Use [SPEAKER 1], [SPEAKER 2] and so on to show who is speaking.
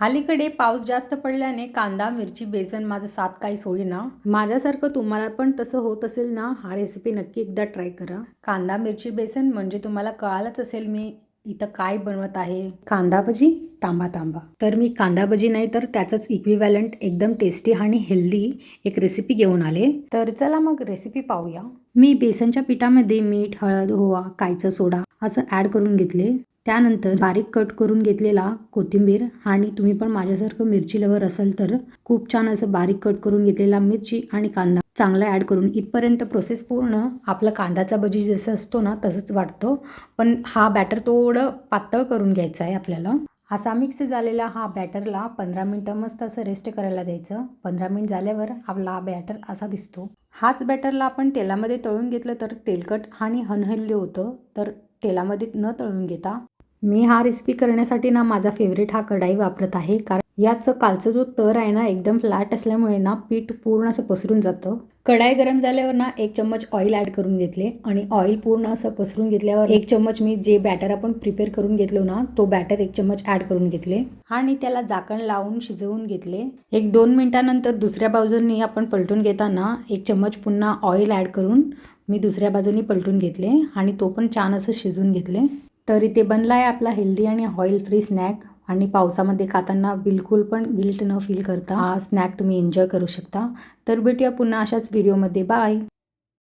[SPEAKER 1] अलीकडे पाऊस जास्त पडल्याने कांदा मिरची बेसन माझं साथ काही सोडीना माझ्यासारखं तुम्हाला पण तसं होत असेल ना हा रेसिपी नक्की एकदा ट्राय करा. कांदा मिरची बेसन म्हणजे तुम्हाला कळालंच असेल मी इथं काय बनवत आहे. कांदा भजी तांबा तांबा. तर मी कांदा भजी नाही तर त्याचंच इक्विव्हॅलंट एकदम टेस्टी आणि हेल्दी एक रेसिपी घेऊन आले. तर चला मग रेसिपी पाहूया. मी बेसनच्या पिठामध्ये मीठ हळद ओवा कायचं सोडा असं ॲड करून घेतले. त्यानंतर बारीक कट करून घेतलेला कोथिंबीर आणि तुम्ही पण माझ्यासारखं मिरची लवर असाल तर खूप छान असं बारीक कट करून घेतलेला मिरची आणि कांदा चांगला ॲड करून इथपर्यंत प्रोसेस पूर्ण. आपला कांदाचा भजी जसं असतो ना तसंच वाटतो. पण हा बॅटर थोडं पातळ करून घ्यायचा आहे आपल्याला. असा मिक्स झालेला हा बॅटरला पंधरा मिनटं मस्त असं रेस्ट करायला द्यायचं. पंधरा मिनिट झाल्यावर आपला हा बॅटर असा दिसतो. हाच बॅटरला आपण तेलामध्ये तळून घेतलं तर तेलकट आणि अनहेल्दी होतं. तर तेलामध्ये न तळून घेता मी हा रेसिपी करण्यासाठी ना माझा फेवरेट हा कढाई वापरत आहे. कारण याचं कालचा जो तर आहे ना एकदम फ्लॅट असल्यामुळे ना पीठ पूर्ण असं पसरून जातं. कढाई गरम झाल्यावर ना एक चम्मच ऑइल ॲड करून घेतले. आणि ऑइल पूर्ण असं पसरून घेतल्यावर एक चम्मच मी जे बॅटर आपण प्रिपेअर करून घेतलो ना तो बॅटर एक चम्मच ॲड करून घेतले. आणि त्याला झाकण लावून शिजवून घेतले. एक दोन मिनिटानंतर दुसऱ्या बाजूंनी आपण पलटून घेताना एक चम्मच पुन्हा ऑइल ॲड करून मी दुसऱ्या बाजूनी पलटून घेतले. आणि तो पण छान असं शिजवून घेतले. तर इथे बनला आहे आपला हेल्दी आणि ऑइल फ्री स्नॅक आणि पावसामध्ये खाताना बिलकुल पण गिल्ट न फील करता हा स्नॅक तुम्ही एन्जॉय करू शकता. तर भेटूया पुन्हा अशाच व्हिडिओमध्ये बाय